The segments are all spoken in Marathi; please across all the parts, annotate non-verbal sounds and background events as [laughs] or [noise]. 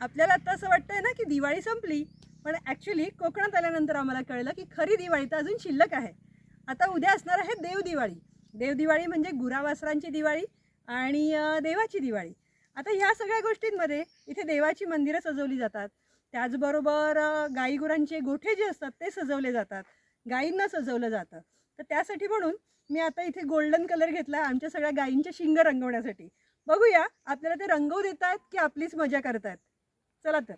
आपल्याला आता असं वाटतंय ना की दिवाळी संपली पण ॲक्च्युली कोकणात आल्यानंतर आम्हाला कळलं की खरी दिवाळी तर अजून शिल्लक आहे. आता उद्या असणार आहे देवदिवाळी देवदिवाळी म्हणजे गुरावासरांची दिवाळी आणि देवाची दिवाळी. आता ह्या सगळ्या गोष्टींमध्ये इथे देवाची मंदिरं सजवली जातात. त्याचबरोबर गाई गुरांचे गोठे जे असतात ते सजवले जातात. गायींना सजवलं जातं. तर त्यासाठी म्हणून मी आता इथे गोल्डन कलर घेतला आमच्या सगळ्या गायींच्या शिंग रंगवण्यासाठी. बघूया आपल्याला ते रंगवू देत आहेत की आपलीच मजा करतात चला तर.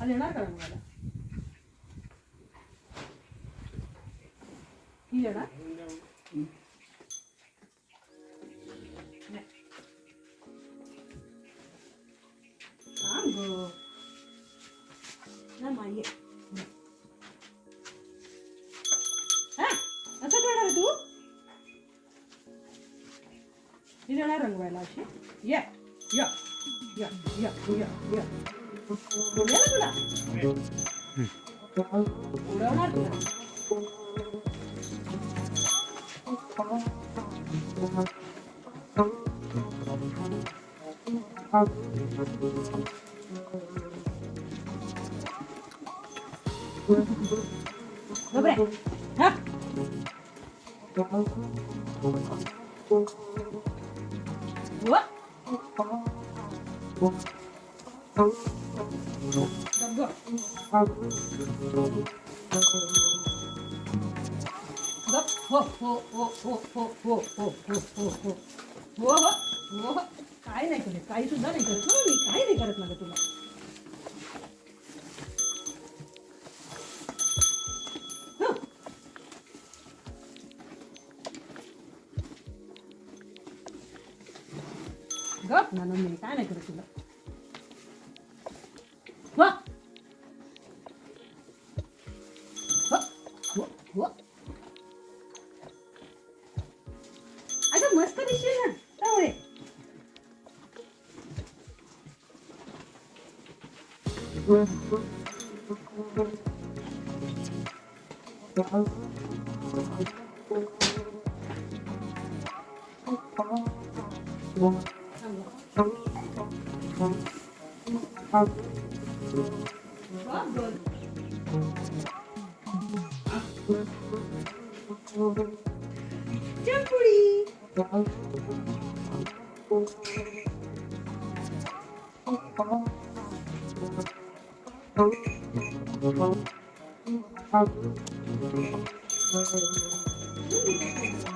आज येणार का रंगवायला? ही येणार? थांब गं. ना माये. हा असं करणार तू? मी जाणार रंगवायला अशी. या या या या या या. बोलूया ना तुला? उडवणार तुला. काय नाही करत काही सुद्धा नाही करत मी काही नाही करत माझं तुला Gop, mana mereka anak kerja lo? Wah, Terima kasih telah চম্পুরি Thank you.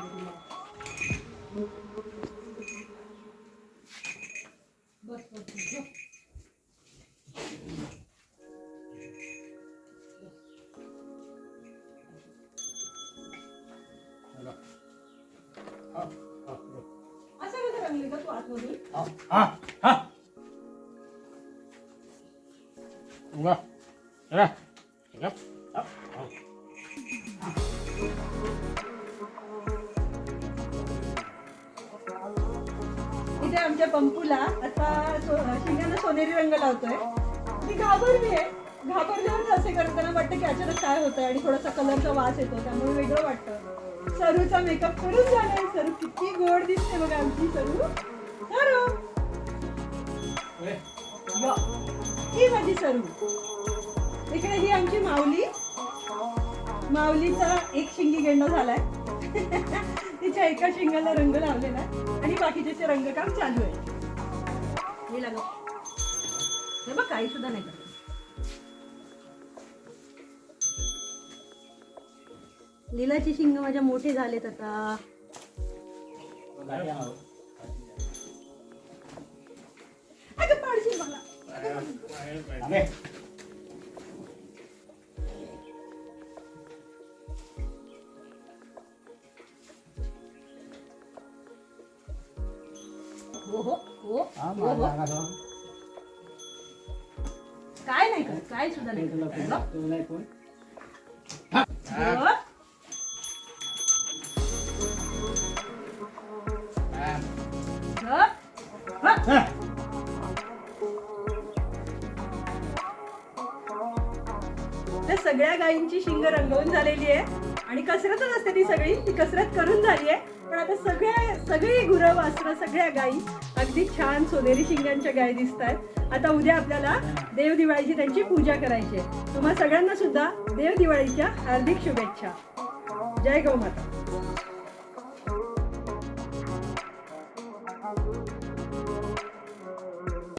रंगली का तू आतमधून इथे आमच्या पंपूला आता शिंगांना सोनेरी रंग लावतोय. ती घाबरली आहे. घाबरल्यावर असे करताना वाटतं की अचानक काय होतंय आणि थोडासा कलरचा वास येतो त्यामुळे वेगळं वाटतं. सरूचा मेकअप करून झालाय. सरू किती गोड दिसते बघा आमची सरू. सरू. ही माझी सरू. इकडे ही आमची माऊली. माऊलीचा एक शिंगी गेंडा झालाय. [laughs] तिच्या एका शिंगाला रंग लावलेला आहे. आणि बाकीचे रंगकाम चालू आहे. हे हे बघ काही सुद्धा नाही लिलाचे शिंग माझ्या मोठे झालेत आता. काय हो, नाही काय सुद्धा नाही त्या सगळ्या गायींची शिंग रंगवून झालेली आहे. आणि कसरतच असते ती सगळी. ती कसरत करून झाली आहे. पण आता सगळ्या सगळी गुरं वासरं सगळ्या गायी अगदी छान सोनेरी शिंगांच्या गायी दिसत आहेत आता उद्या आपल्याला देव दिवाळीची त्यांची पूजा करायची आहे. तुम्हा सगळ्यांना सुद्धा देव दिवाळीच्या हार्दिक शुभेच्छा. जय गौ माता